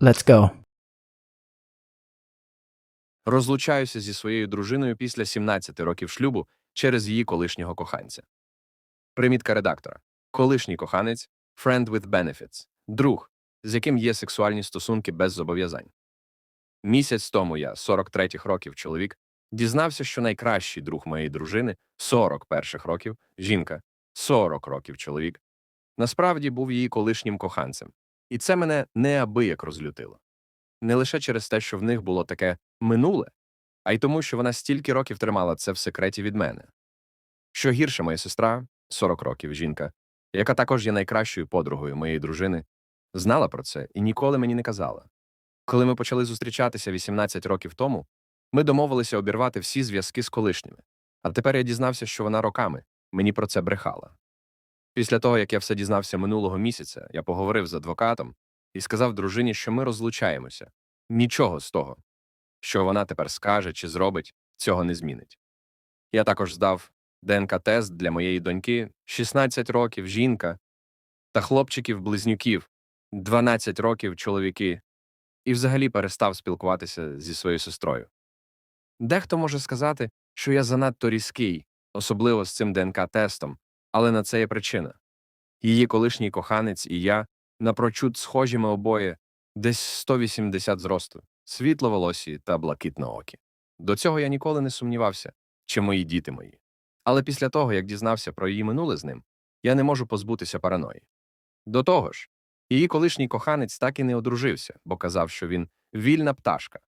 Let's go. Розлучаюся зі своєю дружиною після 17 років шлюбу через її колишнього коханця. Примітка редактора. Колишній коханець friend with benefits, друг, з яким є сексуальні стосунки без зобов'язань. Місяць тому я, 43 років чоловік, дізнався, що найкращий друг моєї дружини, 41 років, жінка, 40 років чоловік, насправді був її колишнім коханцем. І це мене неабияк розлютило. Не лише через те, що в них було таке минуле, а й тому, що вона стільки років тримала це в секреті від мене. Що гірше, моя сестра, 40 років жінка, яка також є найкращою подругою моєї дружини, знала про це і ніколи мені не казала. Коли ми почали зустрічатися 18 років тому, ми домовилися обірвати всі зв'язки з колишніми. А тепер я дізнався, що вона роками мені про це брехала. Після того, як я все дізнався минулого місяця, я поговорив з адвокатом і сказав дружині, що ми розлучаємося. Нічого з того, що вона тепер скаже чи зробить, цього не змінить. Я також здав ДНК-тест для моєї доньки 16 років жінка та хлопчиків-близнюків 12 років чоловіки, і взагалі перестав спілкуватися зі своєю сестрою. Дехто може сказати, що я занадто різкий, особливо з цим ДНК-тестом, але на це є причина. Її колишній коханець і я напрочуд схожі ми обоє десь 180 зросту, світловолосі та блакитноокі. До цього я ніколи не сумнівався, чи мої діти мої. Але після того, як дізнався про її минуле з ним, я не можу позбутися параної. До того ж, її колишній коханець так і не одружився, бо казав, що він вільна пташка.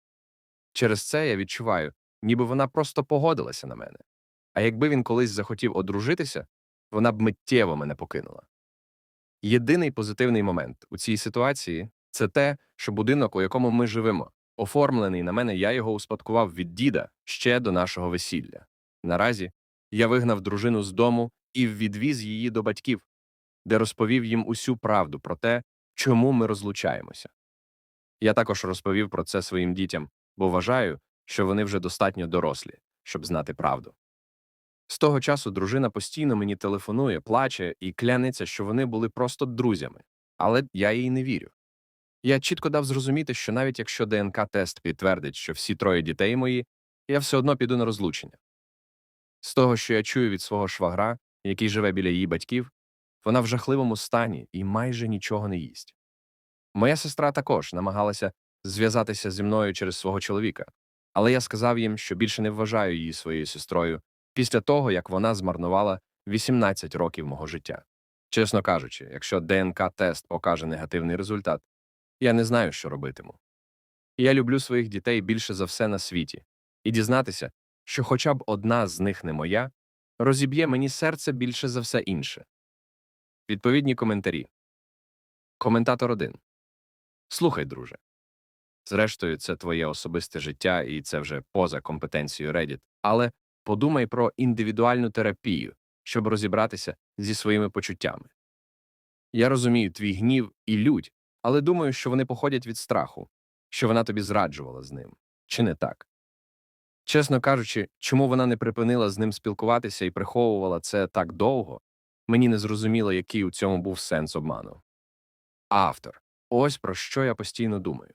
Через це я відчуваю, ніби вона просто погодилася на мене. А якби він колись захотів одружитися, вона б миттєво мене покинула. Єдиний позитивний момент у цій ситуації це те, що будинок, у якому ми живемо, оформлений на мене, я його успадкував від діда ще до нашого весілля. Наразі я вигнав дружину з дому і відвіз її до батьків, де розповів їм усю правду про те, чому ми розлучаємося. Я також розповів про це своїм дітям, бо вважаю, що вони вже достатньо дорослі, щоб знати правду. З того часу дружина постійно мені телефонує, плаче і клянеться, що вони були просто друзями, але я їй не вірю. Я чітко дав зрозуміти, що навіть якщо ДНК-тест підтвердить, що всі троє дітей мої, я все одно піду на розлучення. З того, що я чую від свого швагра, який живе біля її батьків, вона в жахливому стані і майже нічого не їсть. Моя сестра також намагалася зв'язатися зі мною через свого чоловіка, але я сказав їм, що більше не вважаю її своєю сестрою після того, як вона змарнувала 18 років мого життя. Чесно кажучи, якщо ДНК-тест покаже негативний результат, я не знаю, що робитиму. Я люблю своїх дітей більше за все на світі, і дізнатися, що хоча б одна з них не моя, розіб'є мені серце більше за все інше. Відповідні коментарі. Коментатор 1. Слухай, друже. Зрештою, це твоє особисте життя, і це вже поза компетенцією Reddit. Але подумай про індивідуальну терапію, щоб розібратися зі своїми почуттями. Я розумію твій гнів і лють, але думаю, що вони походять від страху, що вона тобі зраджувала з ним. Чи не так? Чесно кажучи, чому вона не припинила з ним спілкуватися і приховувала це так довго, мені не зрозуміло, який у цьому був сенс обману. Автор. Ось про що я постійно думаю.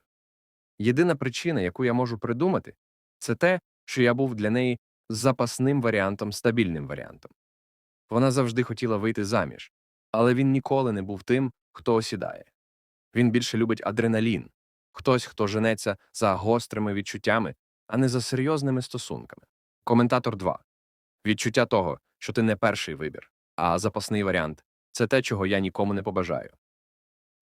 Єдина причина, яку я можу придумати, це те, що я був для неї запасним варіантом, стабільним варіантом. Вона завжди хотіла вийти заміж, але він ніколи не був тим, хто осідає. Він більше любить адреналін, хтось, хто женеться за гострими відчуттями, а не за серйозними стосунками. Коментатор 2. Відчуття того, що ти не перший вибір, а запасний варіант це те, чого я нікому не побажаю.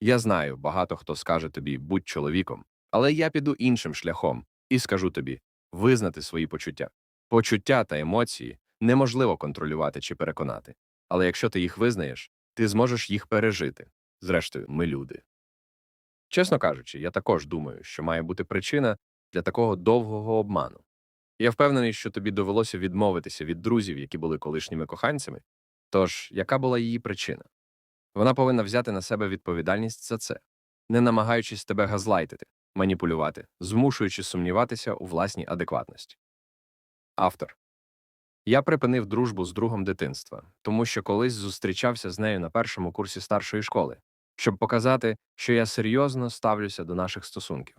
Я знаю, багато хто скаже тобі будь чоловіком, але я піду іншим шляхом і скажу тобі визнати свої почуття. Почуття та емоції неможливо контролювати чи переконати, але якщо ти їх визнаєш, ти зможеш їх пережити. Зрештою, ми люди. Чесно кажучи, я також думаю, що має бути причина для такого довгого обману. Я впевнений, що тобі довелося відмовитися від друзів, які були колишніми коханцями. Тож, яка була її причина? Вона повинна взяти на себе відповідальність за це, не намагаючись тебе газлайтити, маніпулювати, змушуючи сумніватися у власній адекватності. Автор. Я припинив дружбу з другом дитинства, тому що колись зустрічався з нею на першому курсі старшої школи. щоб показати, що я серйозно ставлюся до наших стосунків.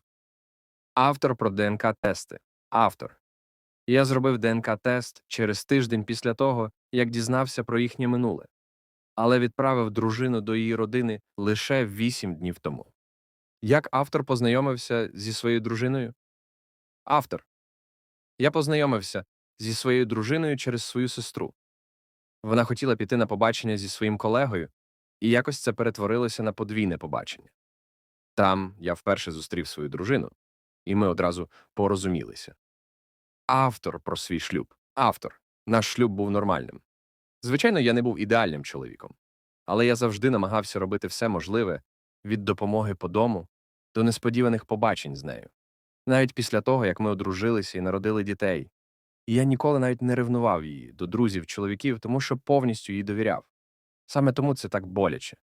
Автор про ДНК-тести. Автор. Я зробив ДНК-тест через тиждень після того, як дізнався про їхнє минуле, але відправив дружину до її родини лише вісім днів тому. Як автор познайомився зі своєю дружиною? Автор. Я познайомився зі своєю дружиною через свою сестру. Вона хотіла піти на побачення зі своїм колегою, і якось це перетворилося на подвійне побачення. Там я вперше зустрів свою дружину, і ми одразу порозумілися. Автор про свій шлюб. Автор. Наш шлюб був нормальним. Звичайно, я не був ідеальним чоловіком, але я завжди намагався робити все можливе від допомоги по дому до несподіваних побачень з нею. Навіть після того, як ми одружилися і народили дітей. І я ніколи навіть не ревнував її до друзів, чоловіків, тому що повністю їй довіряв. Саме тому це так боляче.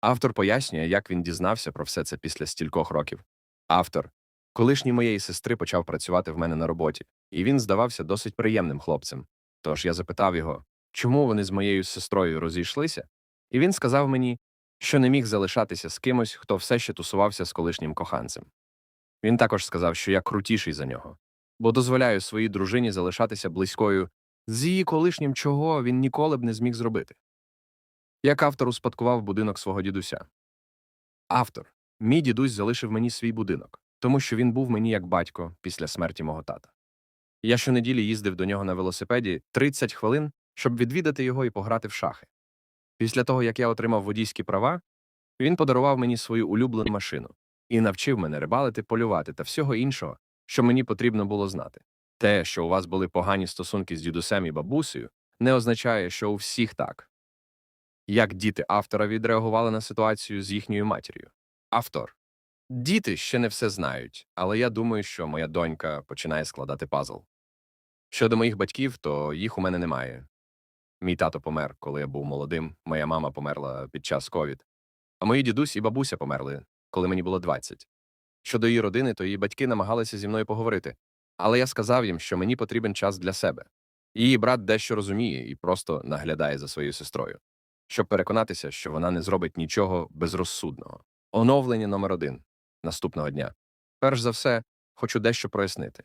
Автор пояснює, як він дізнався про все це після стількох років. Автор, колишній моєї сестри, почав працювати в мене на роботі, і він здавався досить приємним хлопцем. Тож я запитав його, чому вони з моєю сестрою розійшлися, і він сказав мені, що не міг залишатися з кимось, хто все ще тусувався з колишнім коханцем. Він також сказав, що я крутіший за нього, бо дозволяю своїй дружині залишатися близькою з її колишнім, чого він ніколи б не зміг зробити. Як автор успадкував будинок свого дідуся. Автор. Мій дідусь залишив мені свій будинок, тому що він був мені як батько після смерті мого тата. Я щонеділі їздив до нього на велосипеді 30 хвилин, щоб відвідати його і пограти в шахи. Після того, як я отримав водійські права, він подарував мені свою улюблену машину і навчив мене рибалити, полювати та всього іншого, що мені потрібно було знати. Те, що у вас були погані стосунки з дідусем і бабусею, не означає, що у всіх так. Як діти автора відреагували на ситуацію з їхньою матір'ю? Автор. Діти ще не все знають, але я думаю, що моя донька починає складати пазл. Щодо моїх батьків, то їх у мене немає. Мій тато помер, коли я був молодим, моя мама померла під час ковід. А мої дідусь і бабуся померли, коли мені було 20. Щодо її родини, то її батьки намагалися зі мною поговорити, але я сказав їм, що мені потрібен час для себе. Її брат дещо розуміє і просто наглядає за своєю сестрою, щоб переконатися, що вона не зробить нічого безрозсудного. Оновлення номер один наступного дня. Перш за все, хочу дещо прояснити.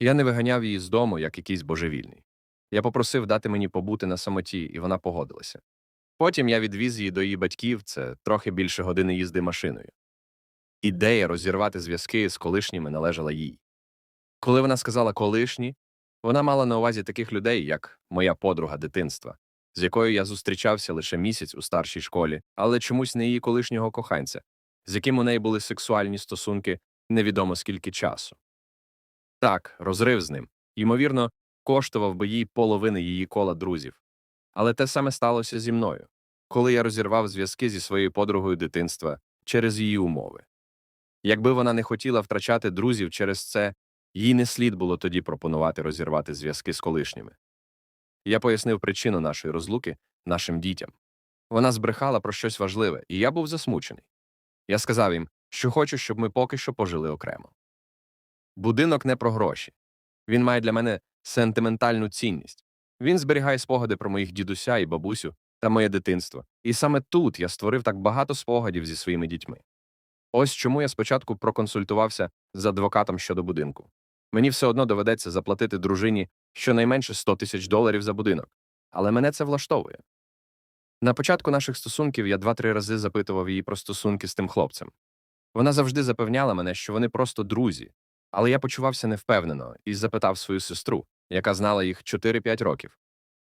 Я не виганяв її з дому, як якийсь божевільний. Я попросив дати мені побути на самоті, і вона погодилася. Потім я відвіз її до її батьків, це трохи більше години їзди машиною. Ідея розірвати зв'язки з колишніми належала їй. Коли вона сказала колишні, вона мала на увазі таких людей, як моя подруга дитинства, з якою я зустрічався лише місяць у старшій школі, але чомусь не її колишнього коханця, з яким у неї були сексуальні стосунки невідомо скільки часу. Так, розрив з ним, ймовірно, коштував би їй половини її кола друзів. Але те саме сталося зі мною, коли я розірвав зв'язки зі своєю подругою дитинства через її умови. Якби вона не хотіла втрачати друзів через це, їй не слід було тоді пропонувати розірвати зв'язки з колишніми. Я пояснив причину нашої розлуки нашим дітям. Вона збрехала про щось важливе, і я був засмучений. Я сказав їм, що хочу, щоб ми поки що пожили окремо. Будинок не про гроші. Він має для мене сентиментальну цінність. Він зберігає спогади про моїх дідуся і бабусю та моє дитинство. І саме тут я створив так багато спогадів зі своїми дітьми. Ось чому я спочатку проконсультувався з адвокатом щодо будинку. Мені все одно доведеться заплатити дружині щонайменше 100 тисяч доларів за будинок, але мене це влаштовує. На початку наших стосунків я два-три рази запитував її про стосунки з тим хлопцем. Вона завжди запевняла мене, що вони просто друзі, але я почувався невпевнено і запитав свою сестру, яка знала їх 4-5 років.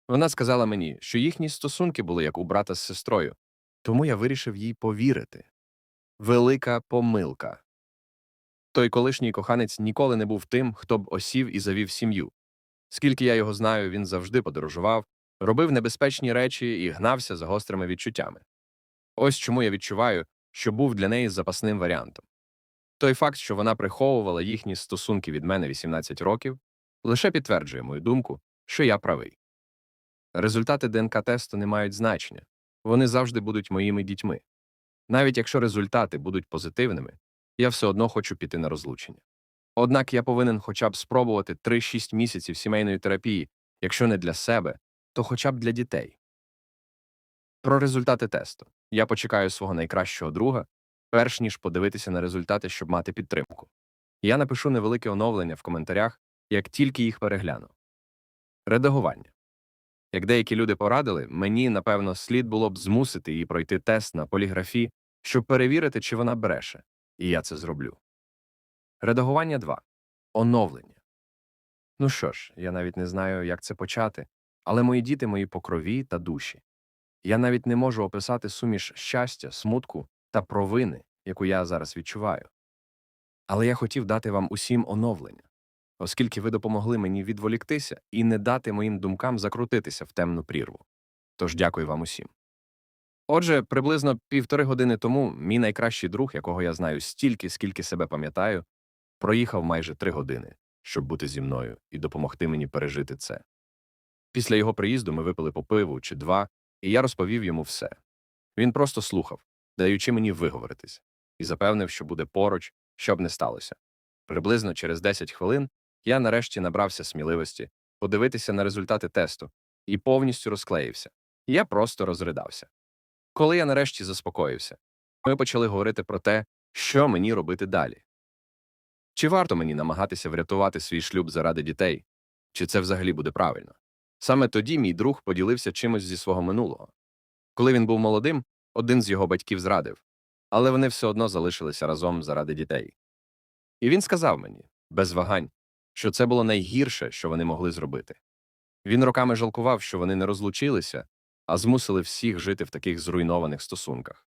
Вона сказала мені, що їхні стосунки були як у брата з сестрою, тому я вирішив їй повірити. Велика помилка. Той колишній коханець ніколи не був тим, хто б осів і завів сім'ю. Скільки я його знаю, він завжди подорожував, робив небезпечні речі і гнався за гострими відчуттями. Ось чому я відчуваю, що був для неї запасним варіантом. Той факт, що вона приховувала їхні стосунки від мене 18 років, лише підтверджує мою думку, що я правий. Результати ДНК-тесту не мають значення, вони завжди будуть моїми дітьми. Навіть якщо результати будуть позитивними, я все одно хочу піти на розлучення. Однак я повинен хоча б спробувати 3-6 місяців сімейної терапії, якщо не для себе, то хоча б для дітей. Про результати тесту. Я почекаю свого найкращого друга, перш ніж подивитися на результати, щоб мати підтримку. Я напишу невелике оновлення в коментарях, як тільки їх перегляну. Редагування. Як деякі люди порадили, мені, напевно, слід було б змусити її пройти тест на поліграфі, щоб перевірити, чи вона бреше. І я це зроблю. Редагування 2. Оновлення. Ну що ж, я навіть не знаю, як це почати, але мої діти мої по крові та душі. Я навіть не можу описати суміш щастя, смутку та провини, яку я зараз відчуваю. Але я хотів дати вам усім оновлення, оскільки ви допомогли мені відволіктися і не дати моїм думкам закрутитися в темну прірву. Тож дякую вам усім. Отже, приблизно півтори години тому мій найкращий друг, якого я знаю стільки, скільки себе пам'ятаю, проїхав майже три години, щоб бути зі мною і допомогти мені пережити це. Після його приїзду ми випили по пиву чи два, і я розповів йому все. Він просто слухав, даючи мені виговоритись, і запевнив, що буде поруч, що б не сталося. Приблизно через 10 хвилин я нарешті набрався сміливості подивитися на результати тесту і повністю розклеївся. Я просто розридався. Коли я нарешті заспокоївся, ми почали говорити про те, що мені робити далі. Чи варто мені намагатися врятувати свій шлюб заради дітей, чи це взагалі буде правильно? Саме тоді мій друг поділився чимось зі свого минулого. Коли він був молодим, один з його батьків зрадив, але вони все одно залишилися разом заради дітей. І він сказав мені, без вагань, що це було найгірше, що вони могли зробити. Він роками жалкував, що вони не розлучилися, а змусили всіх жити в таких зруйнованих стосунках.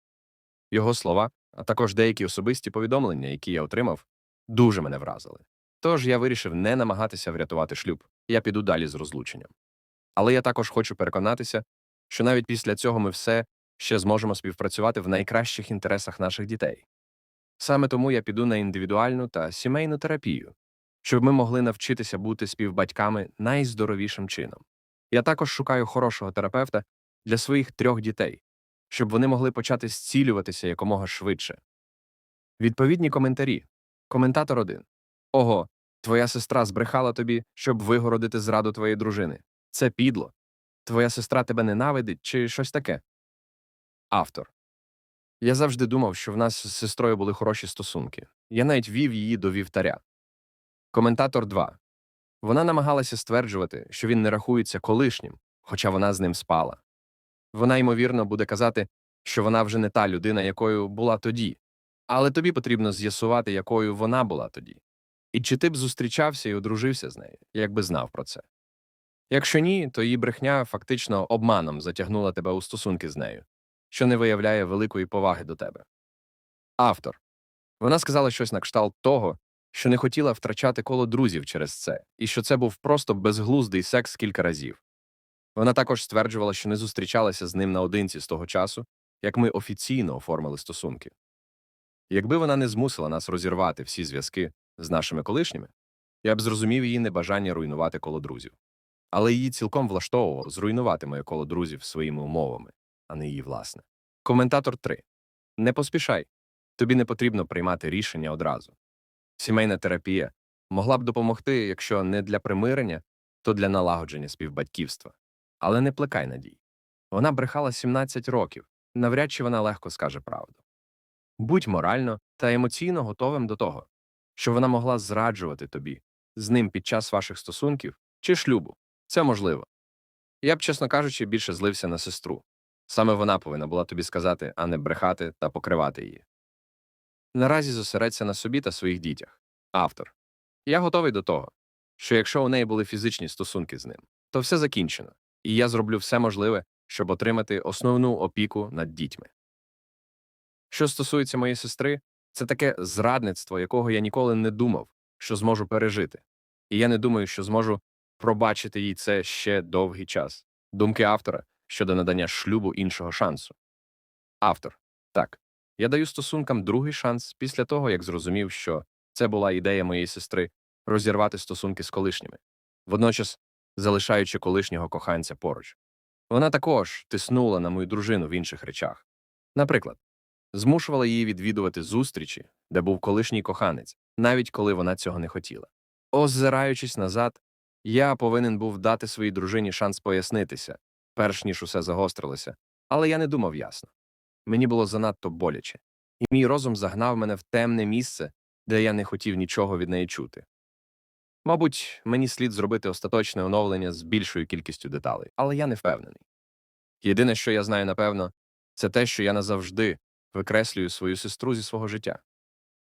Його слова, а також деякі особисті повідомлення, які я отримав, дуже мене вразили. Тож я вирішив не намагатися врятувати шлюб, я піду далі з розлученням. Але я також хочу переконатися, що навіть після цього ми все ще зможемо співпрацювати в найкращих інтересах наших дітей. Саме тому я піду на індивідуальну та сімейну терапію, щоб ми могли навчитися бути співбатьками найздоровішим чином. Я також шукаю хорошого терапевта для своїх трьох дітей, щоб вони могли почати зцілюватися якомога швидше. Відповідні коментарі. Коментатор 1. Ого, твоя сестра збрехала тобі, щоб вигородити зраду твоєї дружини. Це підло. Твоя сестра тебе ненавидить чи щось таке. Автор. Я завжди думав, що в нас з сестрою були хороші стосунки. Я навіть вів її до вівтаря. Коментатор 2. Вона намагалася стверджувати, що він не рахується колишнім, хоча вона з ним спала. Вона, ймовірно, буде казати, що вона вже не та людина, якою була тоді, але тобі потрібно з'ясувати, якою вона була тоді. І чи ти б зустрічався і одружився з нею, якби знав про це. Якщо ні, то її брехня фактично обманом затягнула тебе у стосунки з нею, що не виявляє великої поваги до тебе. Автор. Вона сказала щось на кшталт того, що не хотіла втрачати коло друзів через це, і що це був просто безглуздий секс кілька разів. Вона також стверджувала, що не зустрічалася з ним наодинці з того часу, як ми офіційно оформили стосунки. Якби вона не змусила нас розірвати всі зв'язки з нашими колишніми, я б зрозумів її небажання руйнувати коло друзів. Але її цілком влаштовувало зруйнувати моє коло друзів своїми умовами, а не її власне. Коментатор 3. Не поспішай. Тобі не потрібно приймати рішення одразу. Сімейна терапія могла б допомогти, якщо не для примирення, то для налагодження співбатьківства. Але не плекай надій. Вона брехала 17 років, навряд чи вона легко скаже правду. Будь морально та емоційно готовим до того, що вона могла зраджувати тобі з ним під час ваших стосунків чи шлюбу. Це можливо. Я б, чесно кажучи, більше злився на сестру. Саме вона повинна була тобі сказати, а не брехати та покривати її. Наразі зосередься на собі та своїх дітях. Автор. Я готовий до того, що якщо у неї були фізичні стосунки з ним, то все закінчено, і я зроблю все можливе, щоб отримати основну опіку над дітьми. Що стосується моєї сестри, це таке зрадництво, якого я ніколи не думав, що зможу пережити, і я не думаю, що зможу пробачити їй це ще довгий час. Думки автора щодо надання шлюбу іншого шансу. Автор. Так. Я даю стосункам другий шанс після того, як зрозумів, що це була ідея моєї сестри розірвати стосунки з колишніми, водночас залишаючи колишнього коханця поруч. Вона також тиснула на мою дружину в інших речах. Наприклад, змушувала її відвідувати зустрічі, де був колишній коханець, навіть коли вона цього не хотіла. Озираючись назад, я повинен був дати своїй дружині шанс пояснитися, перш ніж усе загострилося, Але я не думав ясно. Мені було занадто боляче, і мій розум загнав мене в темне місце, де я не хотів нічого від неї чути. Мабуть, мені слід зробити остаточне оновлення з більшою кількістю деталей, але я не впевнений. Єдине, що я знаю напевно, це те, що я назавжди викреслюю свою сестру зі свого життя.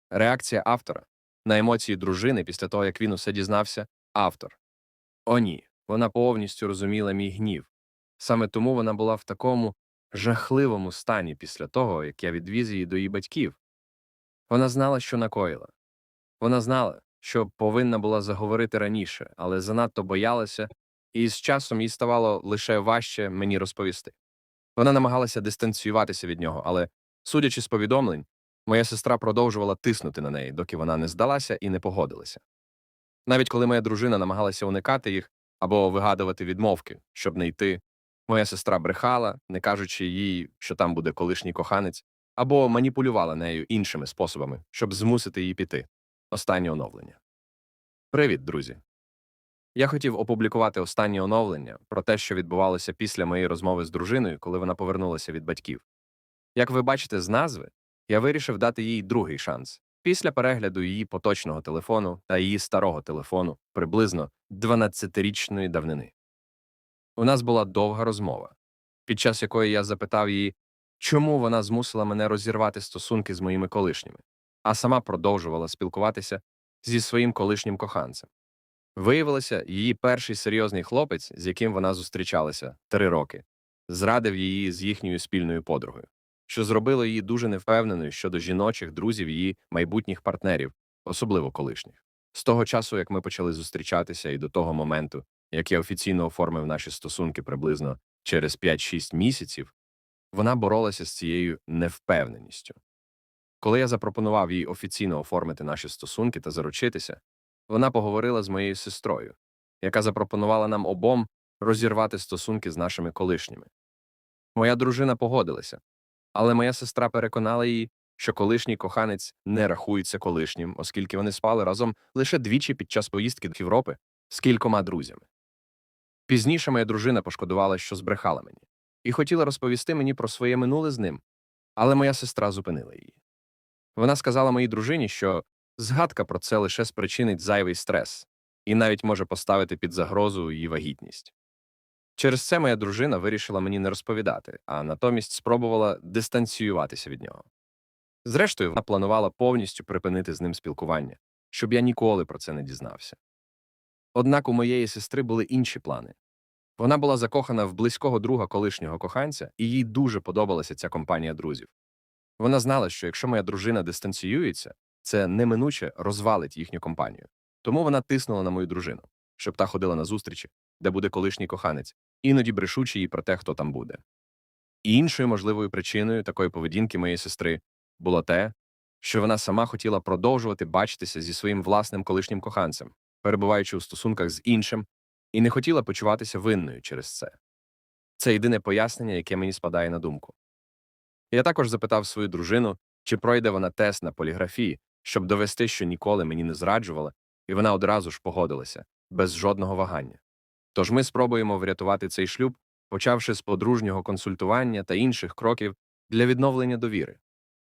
Реакція автора на емоції дружини після того, як він усе дізнався, автор. О, ні, вона повністю розуміла мій гнів. Саме тому вона була в такому жахливому стані після того, як я відвіз її до її батьків. Вона знала, що накоїла. Вона знала, що повинна була заговорити раніше, але занадто боялася, і з часом їй ставало лише важче мені розповісти. Вона намагалася дистанціюватися від нього, але, судячи з повідомлень, моя сестра продовжувала тиснути на неї, доки вона не здалася і не погодилася. Навіть коли моя дружина намагалася уникати їх або вигадувати відмовки, щоб не йти, моя сестра брехала, не кажучи їй, що там буде колишній коханець, або маніпулювала нею іншими способами, щоб змусити її піти. Останнє оновлення. Привіт, друзі. Я хотів опублікувати останнє оновлення про те, що відбувалося після моєї розмови з дружиною, коли вона повернулася від батьків. Як ви бачите з назви, я вирішив дати їй другий шанс після перегляду її поточного телефону та її старого телефону приблизно 12-річної давнини. У нас була довга розмова, під час якої я запитав її, чому вона змусила мене розірвати стосунки з моїми колишніми, а сама продовжувала спілкуватися зі своїм колишнім коханцем. Виявилося, її перший серйозний хлопець, з яким вона зустрічалася три роки, зрадив її з їхньою спільною подругою, що зробило її дуже невпевненою щодо жіночих друзів її майбутніх партнерів, особливо колишніх. З того часу, як ми почали зустрічатися, і до того моменту, як я офіційно оформив наші стосунки приблизно через 5-6 місяців, вона боролася з цією невпевненістю. Коли я запропонував їй офіційно оформити наші стосунки та заручитися, вона поговорила з моєю сестрою, яка запропонувала нам обом розірвати стосунки з нашими колишніми. Моя дружина погодилася, але моя сестра переконала її, що колишній коханець не рахується колишнім, оскільки вони спали разом лише двічі під час поїздки до Європи з кількома друзями. Пізніше моя дружина пошкодувала, що збрехала мені, і хотіла розповісти мені про своє минуле з ним, але моя сестра зупинила її. Вона сказала моїй дружині, що згадка про це лише спричинить зайвий стрес і навіть може поставити під загрозу її вагітність. Через це моя дружина вирішила мені не розповідати, а натомість спробувала дистанціюватися від нього. Зрештою, вона планувала повністю припинити з ним спілкування, щоб я ніколи про це не дізнався. Однак у моєї сестри були інші плани. Вона була закохана в близького друга колишнього коханця, і їй дуже подобалася ця компанія друзів. Вона знала, що якщо моя дружина дистанціюється, це неминуче розвалить їхню компанію. Тому вона тиснула на мою дружину, щоб та ходила на зустрічі, де буде колишній коханець, іноді брешучи їй про те, хто там буде. І іншою можливою причиною такої поведінки моєї сестри було те, що вона сама хотіла продовжувати бачитися зі своїм власним колишнім коханцем, перебуваючи у стосунках з іншим, і не хотіла почуватися винною через це. Це єдине пояснення, яке мені спадає на думку. Я також запитав свою дружину, чи пройде вона тест на поліграфії, щоб довести, що ніколи мені не зраджувала, і вона одразу ж погодилася, без жодного вагання. Тож ми спробуємо врятувати цей шлюб, почавши з подружнього консультування та інших кроків для відновлення довіри.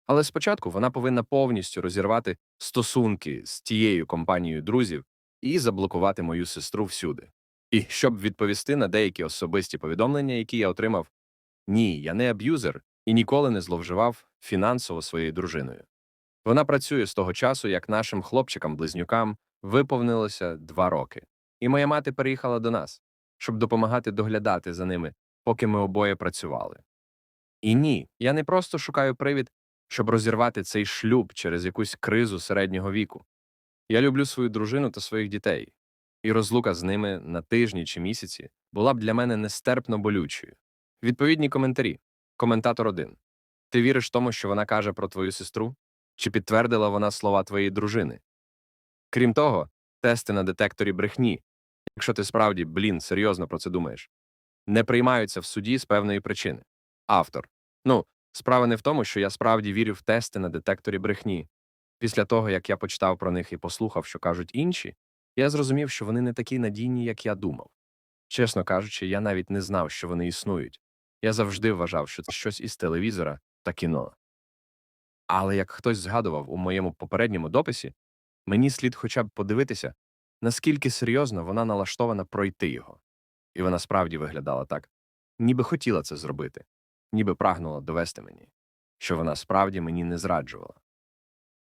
Але спочатку вона повинна повністю розірвати стосунки з тією компанією друзів і заблокувати мою сестру всюди. І щоб відповісти на деякі особисті повідомлення, які я отримав, ні, я не аб'юзер і ніколи не зловживав фінансово своєю дружиною. Вона працює з того часу, як нашим хлопчикам-близнюкам виповнилося два роки, і моя мати переїхала до нас, щоб допомагати доглядати за ними, поки ми обоє працювали. І ні, я не просто шукаю привід, щоб розірвати цей шлюб через якусь кризу середнього віку. Я люблю свою дружину та своїх дітей, і розлука з ними на тижні чи місяці була б для мене нестерпно болючою. Відповідні коментарі. Коментатор 1. Ти віриш тому, що вона каже про твою сестру? Чи підтвердила вона слова твоєї дружини? Крім того, тести на детекторі брехні, якщо ти справді, блін, серйозно про це думаєш, не приймаються в суді з певної причини. Автор. Ну, справа не в тому, що я справді вірю в тести на детекторі брехні. Після того, як я почитав про них і послухав, що кажуть інші, я зрозумів, що вони не такі надійні, як я думав. Чесно кажучи, я навіть не знав, що вони існують. Я завжди вважав, що це щось із телевізора та кіно. Але як хтось згадував у моєму попередньому дописі, мені слід хоча б подивитися, наскільки серйозно вона налаштована пройти його. І вона справді виглядала так, ніби хотіла це зробити, ніби прагнула довести мені, що вона справді мені не зраджувала.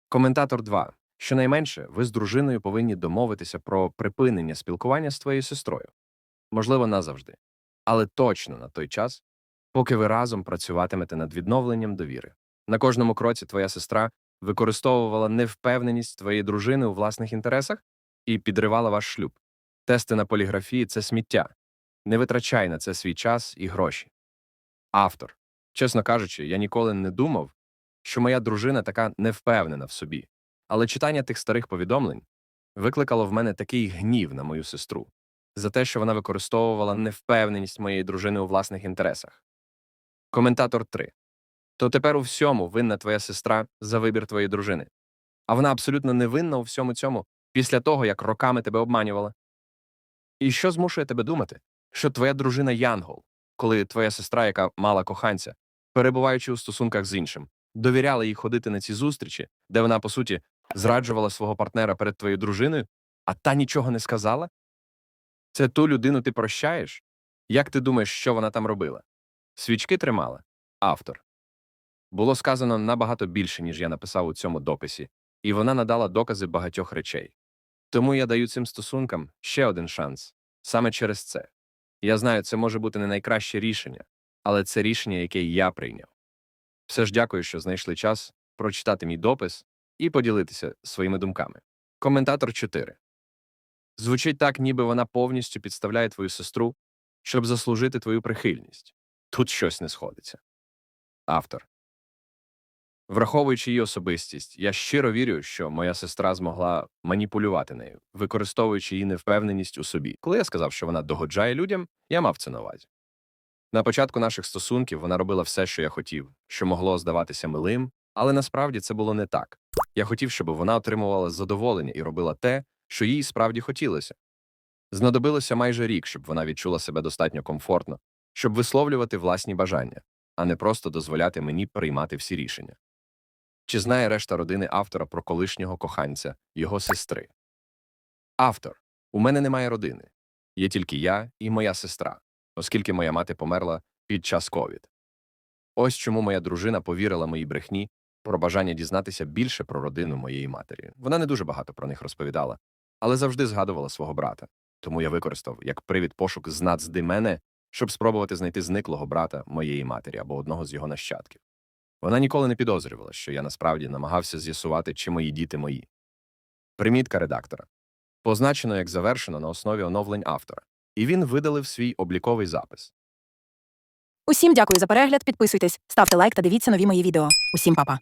Коментатор 2. Щонайменше, ви з дружиною повинні домовитися про припинення спілкування з твоєю сестрою. Можливо, назавжди. Але точно на той час, поки ви разом працюватимете над відновленням довіри. На кожному кроці твоя сестра використовувала невпевненість твоєї дружини у власних інтересах і підривала ваш шлюб. Тести на поліграфії це сміття. Не витрачай на це свій час і гроші. Автор. Чесно кажучи, я ніколи не думав, що моя дружина така невпевнена в собі. Але читання тих старих повідомлень викликало в мене такий гнів на мою сестру за те, що вона використовувала невпевненість моєї дружини у власних інтересах. Коментатор 3. То тепер у всьому винна твоя сестра за вибір твоєї дружини. А вона абсолютно не винна у всьому цьому після того, як роками тебе обманювала. І що змушує тебе думати, що твоя дружина Янгол, коли твоя сестра, яка мала коханця, перебуваючи у стосунках з іншим, довіряла їй ходити на ці зустрічі, де вона, по суті, зраджувала свого партнера перед твоєю дружиною, а та нічого не сказала? Це ту людину ти прощаєш? Як ти думаєш, що вона там робила? Свічки тримала? Автор. Було сказано набагато більше, ніж я написав у цьому дописі, і вона надала докази багатьох речей. Тому я даю цим стосункам ще один шанс саме через це. Я знаю, це може бути не найкраще рішення, але це рішення, яке я прийняв. Все ж дякую, що знайшли час прочитати мій допис і поділитися своїми думками. Коментатор 4. Звучить так, ніби вона повністю підставляє твою сестру, щоб заслужити твою прихильність. Тут щось не сходиться. Автор. Враховуючи її особистість, я щиро вірю, що моя сестра змогла маніпулювати нею, використовуючи її невпевненість у собі. Коли я сказав, що вона догоджає людям, я мав це на увазі. На початку наших стосунків вона робила все, що я хотів, що могло здаватися милим, але насправді це було не так. Я хотів, щоб вона отримувала задоволення і робила те, що їй справді хотілося. Знадобилося майже рік, щоб вона відчула себе достатньо комфортно, щоб висловлювати власні бажання, а не просто дозволяти мені приймати всі рішення. Чи знає решта родини автора про колишнього коханця, його сестри? Автор. У мене немає родини. Є тільки я і моя сестра, оскільки моя мати померла під час ковід. Ось чому моя дружина повірила моїй брехні про бажання дізнатися більше про родину моєї матері. Вона не дуже багато про них розповідала, але завжди згадувала свого брата. Тому я використав як привід пошук з нацди мене, щоб спробувати знайти зниклого брата моєї матері або одного з його нащадків. Вона ніколи не підозрювала, що я насправді намагався з'ясувати, чи мої діти мої. Примітка редактора. Позначено як завершено на основі оновлень автора, і він видалив свій обліковий запис. Усім дякую за перегляд. Підписуйтесь, ставте лайк та дивіться нові мої відео. Усім па-па.